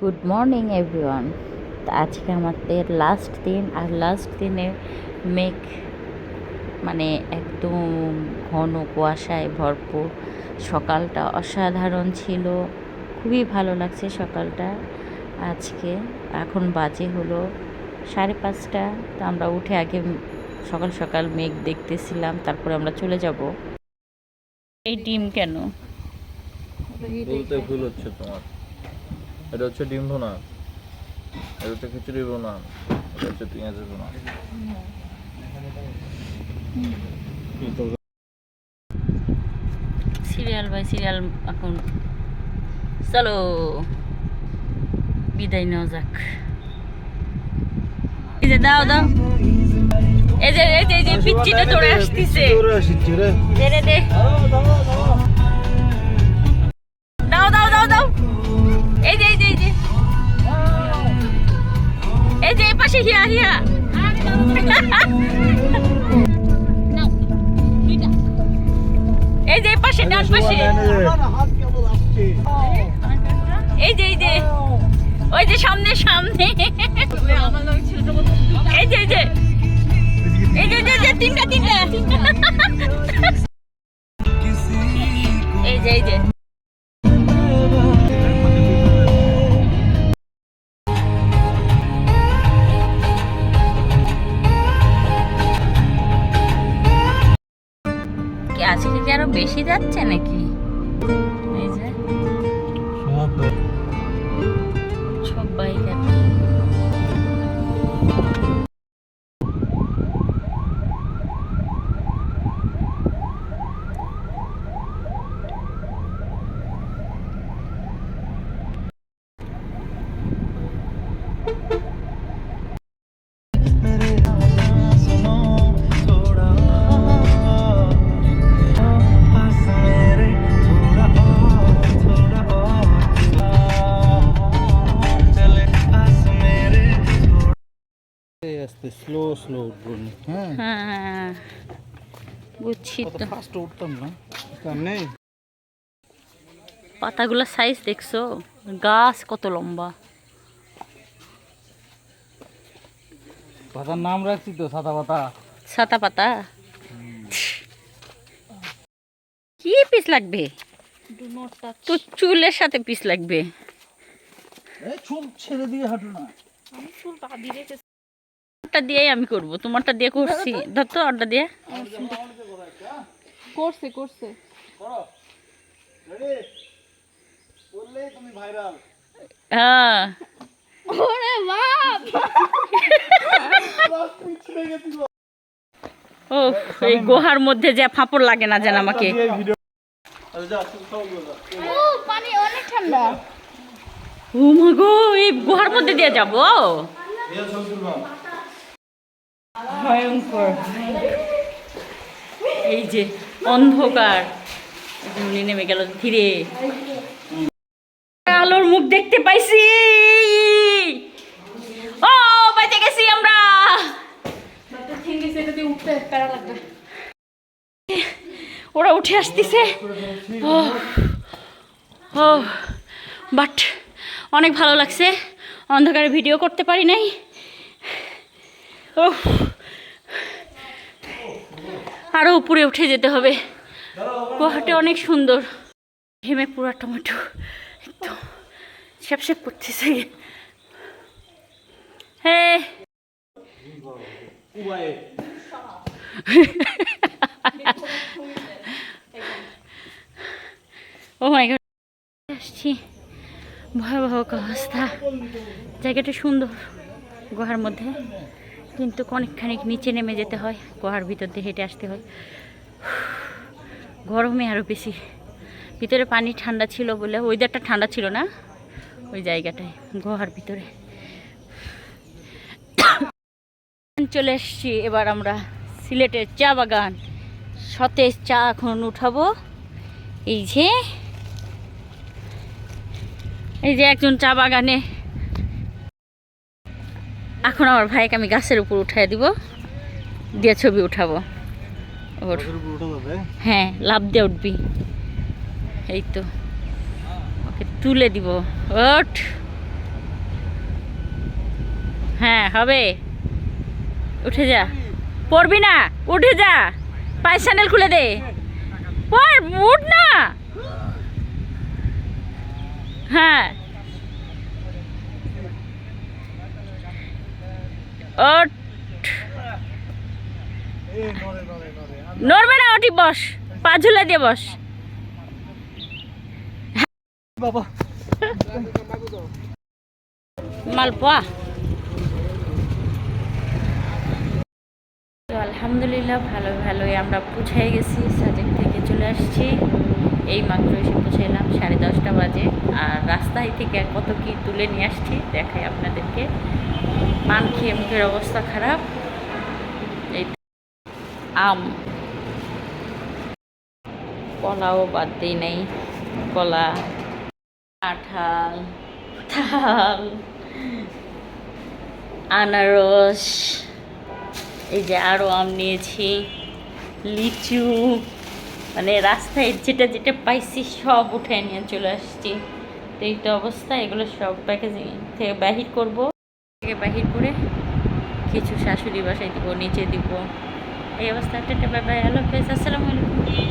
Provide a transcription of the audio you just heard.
Good morning everyone. তো আজকে আমাদের লাস্ট দিন আর লাস্ট দিনে মেঘ মানে একদম ঘন কুয়াশায় ভরপুর। সকালটা অসাধারণ ছিল খুবই ভালো লাগছে সকালটা। আজকে এখন বাজে হলো সাড়ে পাঁচটা তো আমরা উঠে আগে সকাল সকাল মেঘ দেখতেছিলাম তারপরে আমরা চলে যাব। এই ডিম কেন? বলতে ভুল হচ্ছে তোমার। এটা হচ্ছে ডিম ভুনা। এটা হচ্ছে খিচুড়ি ভুনা এটা হচ্ছে পেঁয়াজের ভুনা। সিরিয়াল বাই সিরিয়াল এখন। চলো বিদায় নেওয়া যাক। এই যে দাও দাও। এই যে এই যে এই যে পিচ্চিটা দৌড়ে আসতেছে। দে রে দে। পাশে হিয়া হিয়া। এই যে পাশে ডান পাশে। এই যে এই যে। ওই যে সামনে সামনে। এই যে এই যে। এই যে এই যে তিনটা তিনটা। এই যে এই যে। আজকে কি আরও বেশি যাচ্ছে নাকি? আস্তে স্লো স্লো উঠবো হ্যাঁ। হ্যাঁ বুঝছি তো। ফার্স্ট উঠতাম না। নেই। পাতাগুলো সাইজ দেখছ? গাছ কত লম্বা। পাতার নাম রাখছি তো সাদা পাতা। সাদা পাতা? কি পিস লাগবে? তো চুলের সাথে পিস লাগবে। এই চুল ছেড়ে দিয়ে হাঁটো না। ওটা দিয়েই আমি করব। তোমারটা দিয়ে করছি। ধর তো ওটা দিয়ে। করছে করছে। হ্যাঁ। ওরে ও এই গুহার মধ্যে যে ফাঁপড় লাগে না যেন আমাকে। ও ঠান্ডা। ও মা গো এই গুহার মধ্যে দিয়ে যাব? ভয়ঙ্কর। এই যে অন্ধকার উনি নেমে গেল ধীরে। আলোর মুখ দেখতে পাইছি। ও বেঁচে গেছি আমরা। ওরা উঠে আসতেছে। ও ও, বাট অনেক ভালো লাগছে। অন্ধকারে ভিডিও করতে পারি নাই। ও আরও উপরে উঠে যেতে হবে। গুহাটা অনেক সুন্দর। ঘেমে পুরা টমেটো। একদম। স্যাপ স্যাপ করতেছে। হ্যাঁ ও আসছি। ভয়াবহ অবস্থা। জায়গাটা সুন্দর। গুহার মধ্যে। কিন্তু অনেকখানি নিচে নেমে যেতে হয়, গুহার ভিতর দিয়ে হেঁটে আসতে হয়। গরমে আরও বেশি। ভিতরে পানি ঠান্ডা ছিল বলে ওয়েদারটা ঠান্ডা ছিল না ওই জায়গাটায়, গুহার ভিতরে। চলে এসছি এবার আমরা সিলেটের চা বাগান। সতেজ চা এখন উঠাবো। এই যে এই যে একজন চা বাগানে এখন আমার ভাইকে আমি গাছের উপর উঠাই দিব দিয়ে ছবি উঠাবো। ওর হ্যাঁ লাভ দিয়ে উঠবি। এই তো ওকে তুলে দিব। ওঠ। হ্যাঁ হবে। উঠে যা। পড়বি না উঠে যা। পায়ের স্যান্ডেল খুলে দে। পড় উঠ না। হ্যাঁ। ওঠ নড়বে না ওটি বস। পা ঝুলে দিয়ে বস। বাবা। মালপোয়া। তো আলহামদুলিল্লাহ ভালো ভালোই। আমরা পৌঁছে গেছি সাজেক থেকে চলে আসছি। এই মাত্র এসে পৌঁছে এলাম সাড়ে দশটা বাজে। আর রাস্তায় থেকে কত কি তুলে নিয়ে আসছি, দেখাই আপনাদেরকে। পান খেয়ে মুখের অবস্থা খারাপ। এই আম। কলাও বাদ দিই নেই। কলা, কাঁঠাল তাল আনারস, এই যে আরও আম নিয়েছি, লিচু। মানে রাস্তায় যেটা যেটা পাইছি সব উঠে নিয়ে চলে আসছি। তো এই তো অবস্থা, এগুলো সব প্যাকেজিং থেকে বাহির করব। থেকে বাহির করে কিছু শাশুড়ি বাসায় দিব, নিচে দিব। এই অবস্থা। একটা বাই বাই আল্লাহ হাফেজ আসসালামু আলাইকুম।